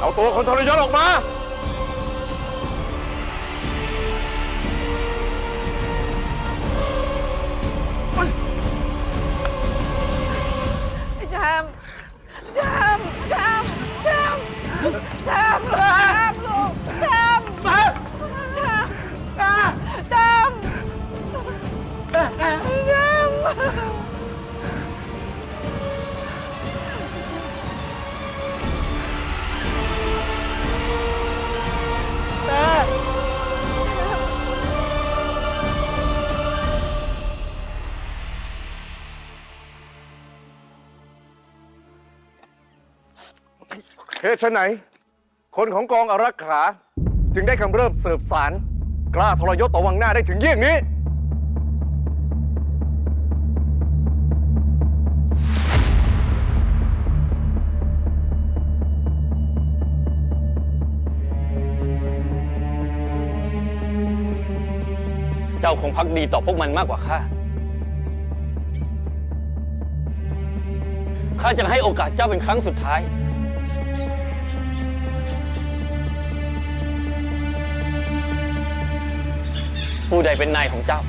เอาตัวคนทรยศออกมาแชมป์แชมป์แชมป์แชมป์แชมป์แชมลูกแชมป์แชมป์แชมป์แชม ตุไฉนคนของกองอารักขา จึงได้กำเริบเสิบสาร กล้าทรยศต่อวังหน้าได้ถึงเยี่ยงนี้ เจ้าคงพักดีต่อพวกมันมากกว่าข้า ข้าจะให้โอกาสเจ้าเป็นครั้งสุดท้าย ผู้ใดเป็นนายของเจ้า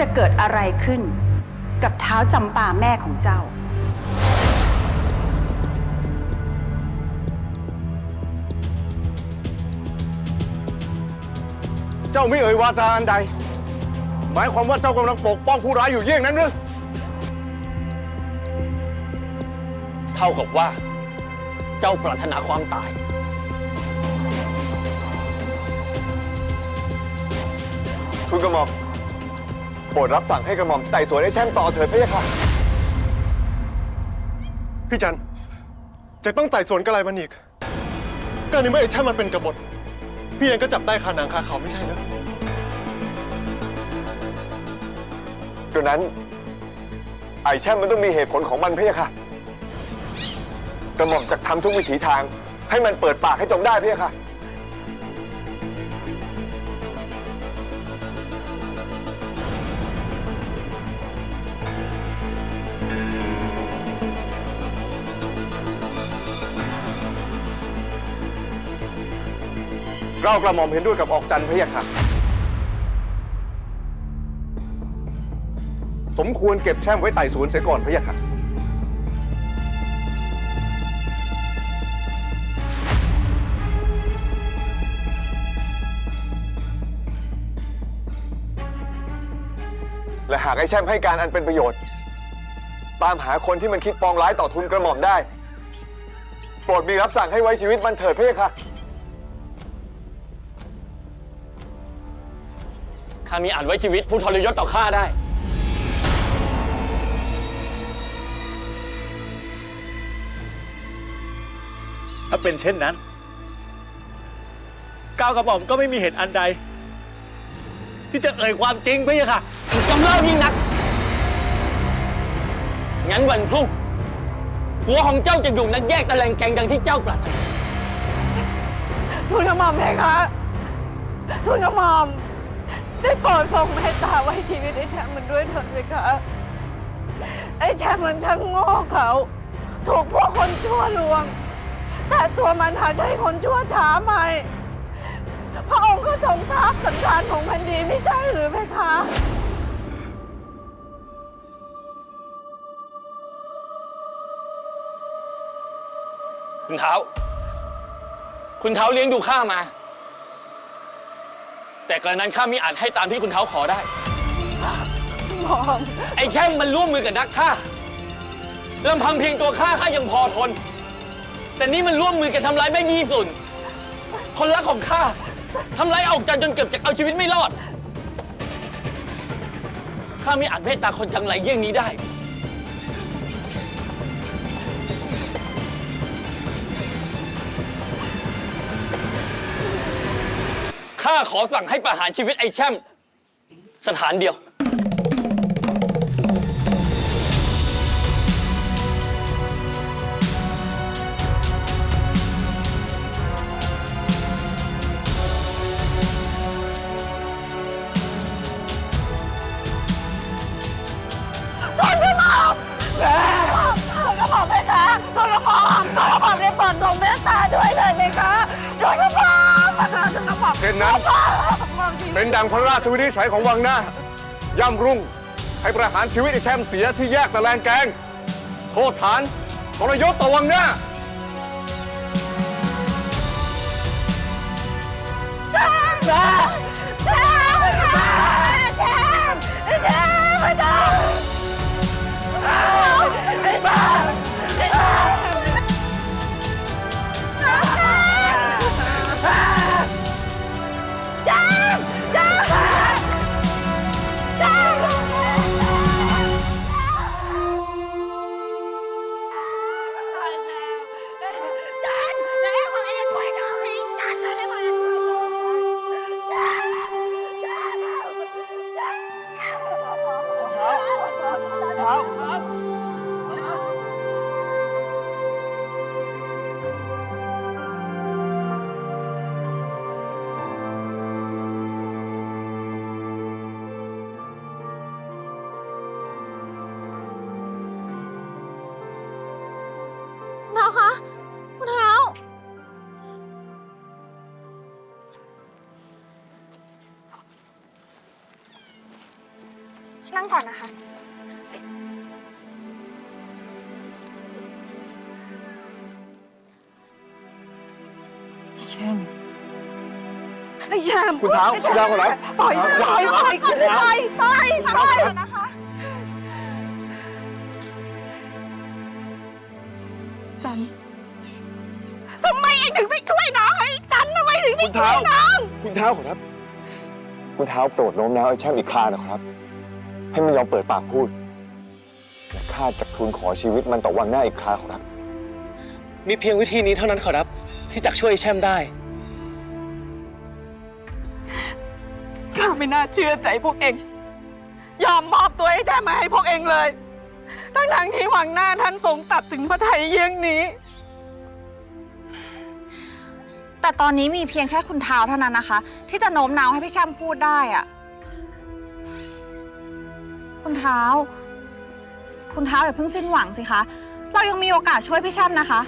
จะเกิดอะไรขึ้น กับเท้าจำปาแม่ของเจ้า เจ้าไม่เอ่ยวาจาอันใด หมายความว่าเจ้ากำลังปกป้องผู้ร้ายอยู่เยี่ยงนั้นหรือเท่ากับว่า เจ้าปรารถนาความตายทูลกระหม่อม โปรดรับสั่งให้กระหม่อมไต่สวนให้แช่มต่อเถิดพะยะค่ะ พี่จันจะต้องไต่สวนกระไรมันอีกก็ในเมื่อไอ้แช่มมันเป็นกบฏ พี่เองก็จับได้คาหนังคาเขาไม่ใช่เหรอดังนั้น ไอ้แช่มมันต้องมีเหตุผลของมันพะยะค่ะ กระหม่อมจะทำทุกวิถีทาง ให้มันเปิดปากให้จงได้พะยะค่ะ เรากระหม่อมเห็นด้วยกับออกจันทร์พะยะค่ะ สมควรเก็บแช่มไว้ไต่สวนเสียก่อนพะยะค่ะและหากไอ้แช่มให้การอันเป็นประโยชน์ ตามหาคนที่มันคิดปองร้ายต่อทุนกระหม่อมได้ โปรดมีรับสั่งให้ไว้ชีวิตมันเถิดพะยะค่ะ ข้ามีอาจไว้ชีวิตผู้ทรยศต่อข้าได้ ถ้าเป็นเช่นนั้น ก้าวกระหม่อมก็ไม่มีเหตุอันใด ที่จะเอ่ยความจริงพี่ค่ะกำเล่ายิ่งนัก งั้นวันพรุ่ง หัวของเจ้าจะอยู่นักแยกตะแลงแกงดังที่เจ้าปรารถนา ทูลกระหม่อมเพคะ ทูลกระหม่อม ได้โปรดทรงเมตตาไว้ชีวิตไอ้แชมป์มันด้วยเถิดเพคะไอ้แชมป์มันช่างโง่เขา ถูกพวกคนชั่วลวง แต่ตัวมันหาใช้คนชั่วช้าไหมพระองค์ก็ทรงทราบสันดานของแผ่นดินไม่ใช่หรือเพคะคุณเท้า คุณเท้าเลี้ยงดูข้ามา แต่กระนั้นข้ามีอาจให้ตามที่คุณเท้าขอได้ หมอม ไอ้แช่มมันร่วมมือกับนักฆ่าลำพังเพียงตัวข้าข้ายังพอทน แต่นี่มันร่วมมือกันทำร้ายแม่ยี่สุนพคนรักของข้าทำร้ายออกจันจนเกือบจะเอาชีวิตไม่รอด ข้าไม่อาจเมตตาคนจังไรเยี่ยงนี้ได้ ข้าขอสั่งให้ประหารชีวิตไอ้แช่มสถานเดียว ทนกระหม่อมทุนกระหม่อมไหมคะทนกระหม่อมทุนกระหม่อมได้โปรดทรงเมตตาด้วยเลยไหมคะทุนกระหม่อมทุนกระหม่อม เช่นนั้น เป็นดังพระราชวินิจฉัยของวังหน้า ย่ำรุ่ง ให้ประหารชีวิตไอ้แชมป์เสียที่แยกตะแลงแกง โทษฐานทรยศต่อวังหน้า แชมป์แชมป์แชมป์แชมป์แชมป์ นั่งก่อนนะคะ แช่มไอ้แชมคุณเท้าคุณเท้าขอรับปล่อยปล่อยปล่อยขึ้นไปปล่อยปล่อยนะคะจันทำไมเองถึงไม่ช่วยน้องไอ้จันทำไมถึงไม่ช่วเท้ายน้อง คุณเท้าขอรับ คุณเท้าโปรดโน้มน้าวไอ้แช่มอีกครานะครับ ให้มันยอมเปิดปากพูดและข้าจะทูลขอชีวิตมันต่อวังหน้าอีกคราขอรับ มีเพียงวิธีนี้เท่านั้นขอรับ ที่จะช่วยไอ้แช่มได้ ข้าไม่น่าเชื่อใจพวกเอง ยอมมอบตัวให้แจ้มาให้พวกเองเลย ทั้งทางๆที่หวังหน้าท่านทรงตัดสินพระไทยเยี่ยงนี้ แต่ตอนนี้มีเพียงแค่คุณเท้าเท่านั้นนะคะ ที่จะโน้มน้าวให้พี่แชมพูดได้อะ คุณเท้า คุณเท้าอย่าเพิ่งสิ้นหวังสิคะ เรายังมีโอกาสช่วยพี่แชมนะคะ